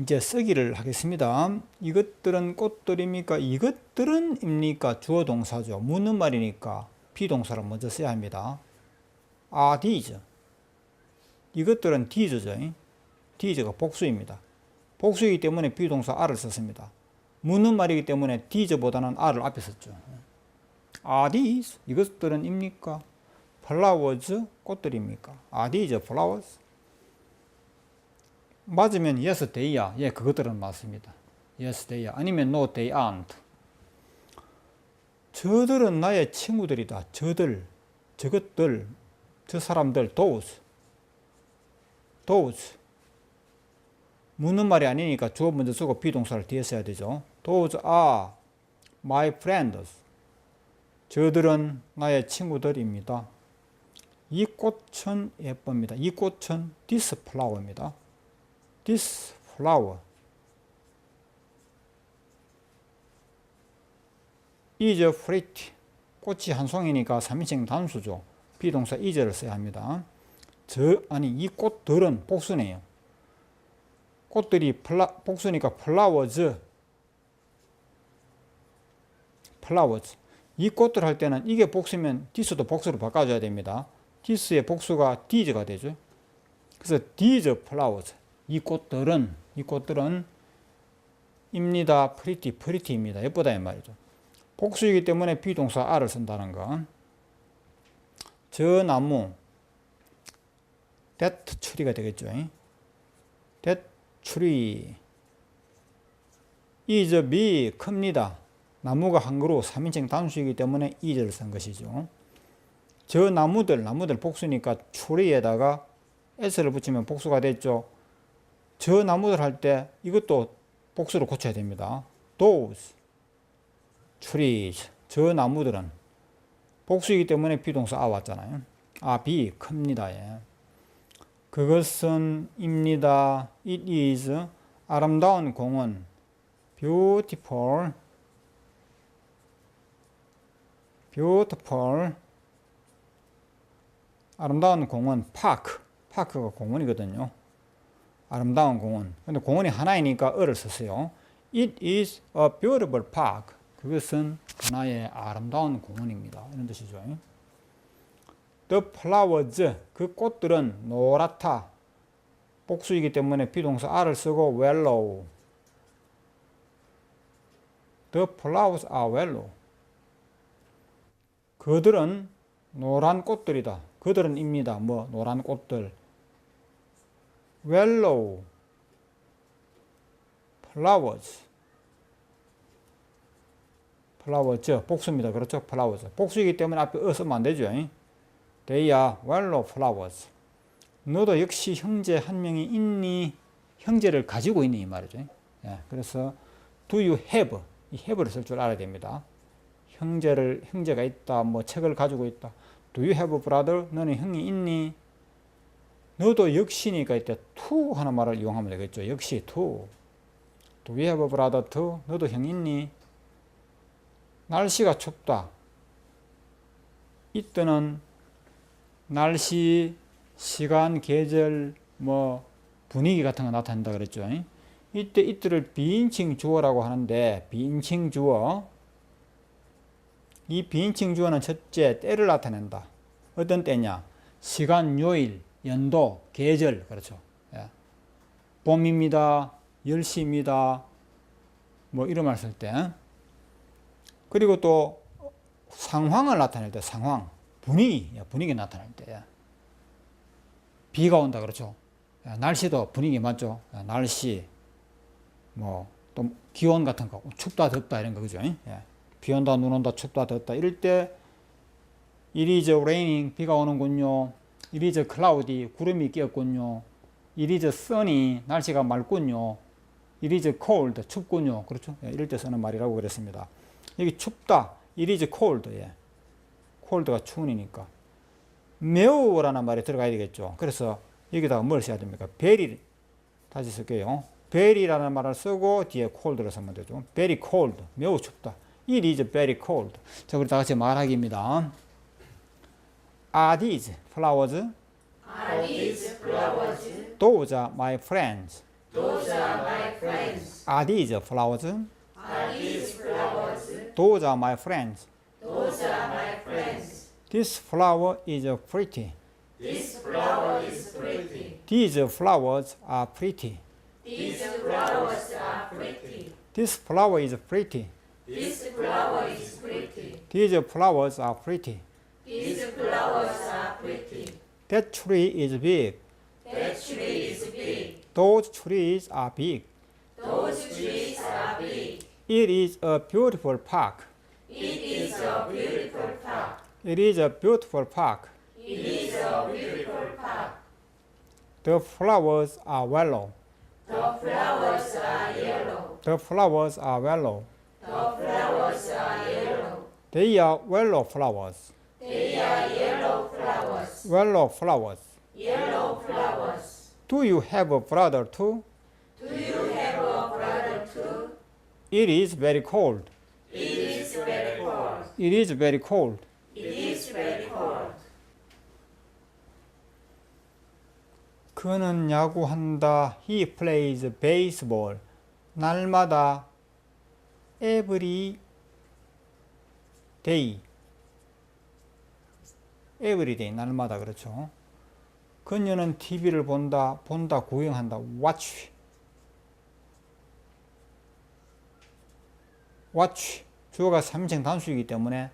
이제 쓰기를 하겠습니다. 이것들은 꽃들입니까? 이것들은입니까? 주어 동사죠. 묻는 말이니까 비동사를 먼저 써야 합니다. are these. 이것들은 these죠. these가 복수입니다. 복수이기 때문에 비동사 are를 썼습니다. 묻는 말이기 때문에 these보다는 are를 앞에 썼죠. are these? 이것들은 입니까? flowers? 꽃들입니까? are these flowers? 맞으면 yes they야. 예, 그것들은 맞습니다. yes they야. 아니면 no they aren't. 저들은 나의 친구들이다. 저들, 저것들, 저 사람들, those, those. 묻는 말이 아니니까 주어 먼저 쓰고 비동사를 뒤에 써야 되죠. Those are my friends. 저들은 나의 친구들입니다. 이 꽃은 예쁩니다. 이 꽃은 this flower입니다. This flower is pretty. 꽃이 한 송이니까 3인칭 단수죠. 비동사 is를 써야 합니다. 저 아니 이 꽃들은 복수네요. 꽃들이 플라, 복수니까 flowers flowers 이 꽃들 할 때는 이게 복수면 this도 복수로 바꿔줘야 됩니다. this의 복수가 these가 되죠. 그래서 these flowers 이 꽃들은 이 꽃들은 입니다. pretty pretty입니다. 예쁘다 이 말이죠. 복수이기 때문에 비동사 are를 쓴다는 거. 저 나무 that tree가 되겠죠. that tree is big 큽니다. 나무가 한글로 3인칭 단수이기 때문에 is를 쓴 것이죠. 저 나무들 나무들 복수니까 tree에다가 s를 붙이면 복수가 됐죠. 저 나무들 할 때 이것도 복수로 고쳐야 됩니다. those trees 저 나무들은 복수이기 때문에 비동사 아 왔잖아요. 아, 비 큽니다. 예. 그것은 입니다. It is 아름다운 공원 beautiful beautiful 아름다운 공원 park 파크가 공원이거든요. 아름다운 공원. 근데 공원이 하나이니까 어를 썼어요. It is a beautiful park. 그것은 하나의 아름다운 공원입니다. 이런 뜻이죠. The flowers, 그 꽃들은 노랗다. 복수이기 때문에 비동사 are를 쓰고 yellow. The flowers are yellow. 그들은 노란 꽃들이다. 그들은 입니다. 뭐 노란 꽃들. Yellow flowers. 플라워즈 복수입니다. 그렇죠? 플라워즈. 복수이기 때문에 앞에 어 쓰면 안 되죠. They are yellow flowers. 너도 역시 형제 한 명이 있니? 형제를 가지고 있니? 이 말이죠. 예, 그래서 do you have? 이 have를 쓸 줄 알아야 됩니다. 형제를 형제가 있다. 뭐 책을 가지고 있다. Do you have brother? 너는 형이 있니? 너도 역시니까 이때 to 하는 말을 이용하면 되겠죠. 역시 to. Do you have a brother too? 너도 형 있니? 날씨가 춥다. 이때는 날씨, 시간, 계절, 뭐 분위기 같은 거 나타낸다 그랬죠. 이때 이때를 비인칭 주어라고 하는데 비인칭 주어 이 비인칭 주어는 첫째 때를 나타낸다. 어떤 때냐? 시간, 요일, 연도, 계절 그렇죠. 예. 봄입니다. 10시입니다. 뭐 이런 말 쓸 때. 그리고 또 상황을 나타낼 때 상황, 분위기, 분위기 나타낼 때 비가 온다 그렇죠. 날씨도 분위기 맞죠. 날씨, 뭐 또 기온 같은 거 춥다 덥다 이런 거 그죠. 예. 비 온다 눈 온다 춥다 덥다 이럴 때 it is raining 비가 오는군요. It is cloudy 구름이 끼었군요. it is sunny 날씨가 맑군요. it is cold 춥군요. 그렇죠. 예, 이럴 때 쓰는 말이라고 그랬습니다. 여기 춥다. it is cold. 예. cold가 추운이니까. 매우라는 말이 들어가야 되겠죠. 그래서 여기다가 뭘 써야 됩니까? very 다시 쓸게요. very라는 말을 쓰고 뒤에 cold를 쓰면 되죠. very cold. 매우 춥다. it is very cold. 자, 우리 다 같이 말하기입니다. Are these flowers? Are these flowers? Those are my friends. Those are my friends. Are these flowers? Are these flowers? Those are my friends. Those are my friends. This flower is pretty. This flower is pretty. These flowers are pretty. These flowers are pretty. This flower is pretty. This flower is pretty. These flowers are pretty. Flowers are pretty. That tree is big. That tree is big. Those trees are big. Those trees are big. It is a beautiful park. It is a beautiful park. It is a beautiful park. It is a beautiful park. The flowers are yellow. The flowers are yellow. The flowers are yellow. The flowers are yellow. They are yellow flowers. Yellow flowers. Yellow flowers. Yellow flowers. Do you have a brother too? Do you have a brother too? It is very cold. It is very cold. It is very cold. It is very cold. 그는 야구한다. He plays baseball. 날마다 every day. Day 날마다 그렇죠. 그녀는 TV를 본다. 본다 구경한다. watch. watch. 주어가 3인칭 단수이기 때문에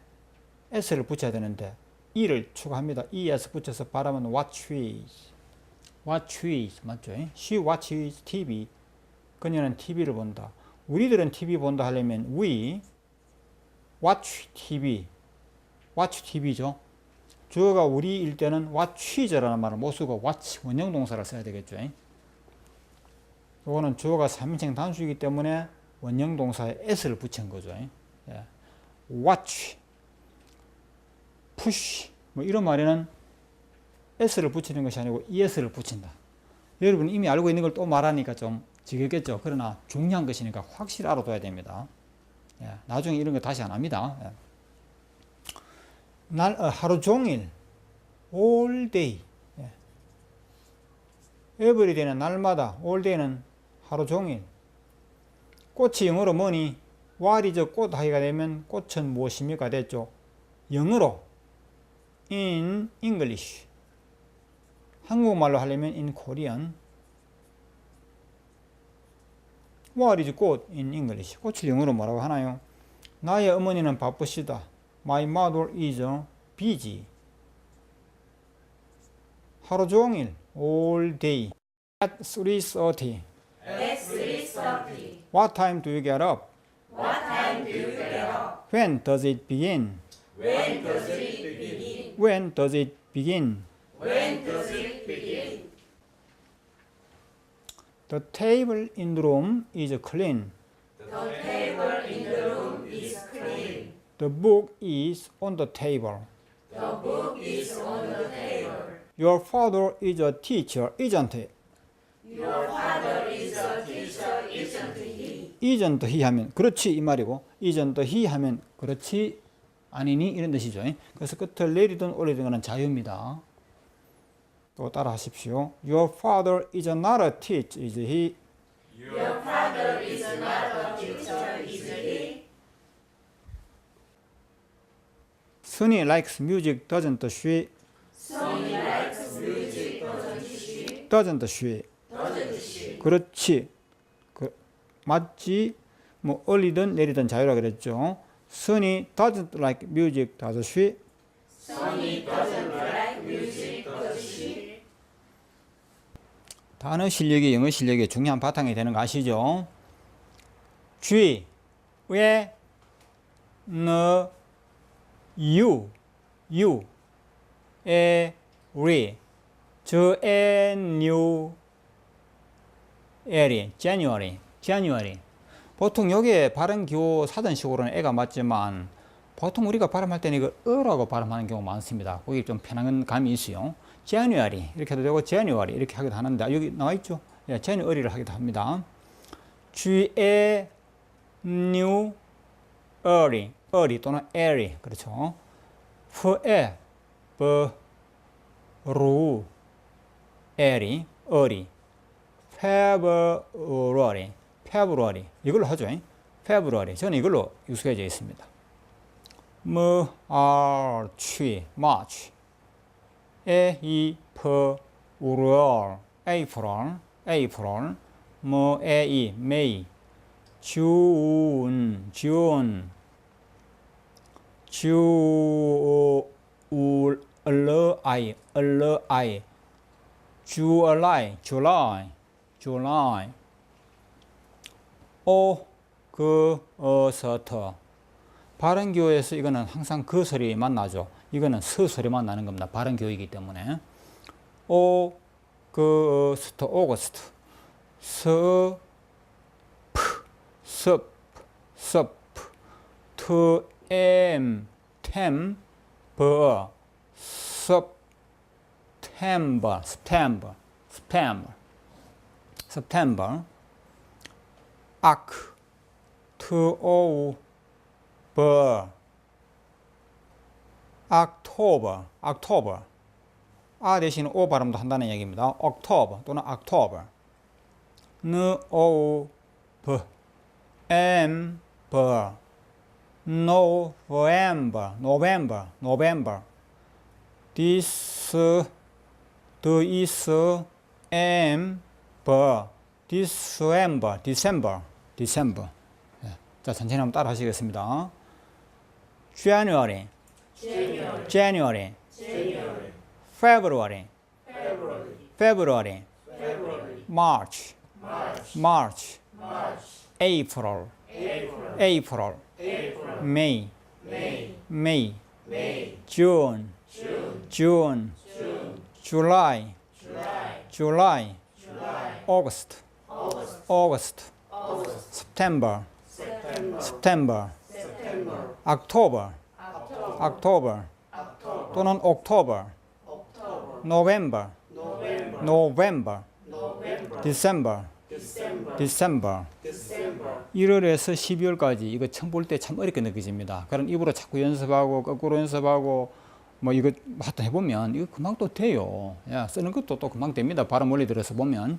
s를 붙여야 되는데 e를 추가합니다. es 붙여서 발음은 watches. watches 맞죠? She watches TV. 그녀는 TV를 본다. 우리들은 TV 본다 하려면 we watch TV. watch TV죠. 주어가 우리일 때는 watches라는 말을 못 쓰고 watch 원형 동사를 써야 되겠죠. 이거는 주어가 3인칭 단수이기 때문에 원형 동사에 s를 붙인 거죠. 예. watch, push 뭐 이런 말에는 s를 붙이는 것이 아니고 es를 붙인다. 여러분 이미 알고 있는 걸 또 말하니까 좀 지겹겠죠. 그러나 중요한 것이니까 확실히 알아둬야 됩니다. 예, 나중에 이런 거 다시 안 합니다. 예. 날 어, 하루 종일 all day 예. every day는 날마다 all day는 하루 종일 꽃이 영어로 뭐니 what is 꽃 하기가 되면 꽃은 무엇입니까 됐죠. 영어로 in English 한국말로 하려면 in Korean. What is 꽃 in English? 꽃을 영어로 뭐라고 하나요? 나의 어머니는 바쁘시다. My mother is busy. 하루 종일 all day at 3:30. At 3.30. What time do you get up? What time do you get up? When does it begin? When does it begin? When does it begin? When does it begin? The table in the room is clean. The The book is on the table. The book is on the table. Your father is a teacher, isn't he? Your father is a teacher, isn't he? isn't he 하면 그렇지 이 말이고 isn't he 하면 그렇지 아니니 이런 뜻이죠. 그래서 끝을 내리든 올리든 거는 자유입니다. 또 따라 하십시오. Your father is not a teacher, is he? Your father is not a teacher, is he? Sunny likes music, doesn't she? Sonny likes music, doesn't she? doesn't she? Doesn't she? 그렇지. 그, 맞지? 뭐 올리든 내리든 자유라 그랬죠. Sunny doesn't like music, does she? Sonny doesn't like music, does she? 단어 실력이 영어 실력의 중요한 바탕이 되는 거 아시죠? G, 왜, 너, you, you, new, 에리, January, January. 보통 여기에 발음 기호 사전식으로는 애가 맞지만 보통 우리가 발음할 때는 이거 어라고 발음하는 경우가 많습니다. 거기 좀 편한 감이 있어요. January 이렇게 해도 되고 January 이렇게 하기도 하는데 아, 여기 나와 있죠. 예, January를 하기도 합니다. Early early 또는 early 그렇죠. Forever 루 early early February, February 이걸로 하죠. February 저는 이걸로 익숙해져 있습니다. March, March, April, April, April, 뭐 A, May, June, June, July, July, July, July, July. 오 그 어 서터 발음 교회에서 이거는 항상 그 소리만 나죠. 이거는 스 소리만 나는 겁니다. 발음 교이기 때문에 오그스트 오거스트 스프 습습트 엠 템버 섭템버 스템버 스템버 스템버 아크 트오버 악토버 악토버 아 대신 오 발음도 한다는 얘기입니다. 옥토버 또는 악토버 느오버 노벤버 노벤버 디스 드이스 엠버 디스엠버 디셈버 디셈버 예. 자 천천히 한번 따라 하시겠습니다. January January February February March March April April May May June June July July August August September September October October 또는 October November November December December 1월에서 12월까지 이거 처음 볼 때 참 어렵게 느껴집니다. 그런 입으로 자꾸 연습하고 거꾸로 연습하고 뭐 이거 하여튼 해보면 이거 금방 또 돼요. 야, 쓰는 것도 또 금방 됩니다. 발음 원리 들어서 보면.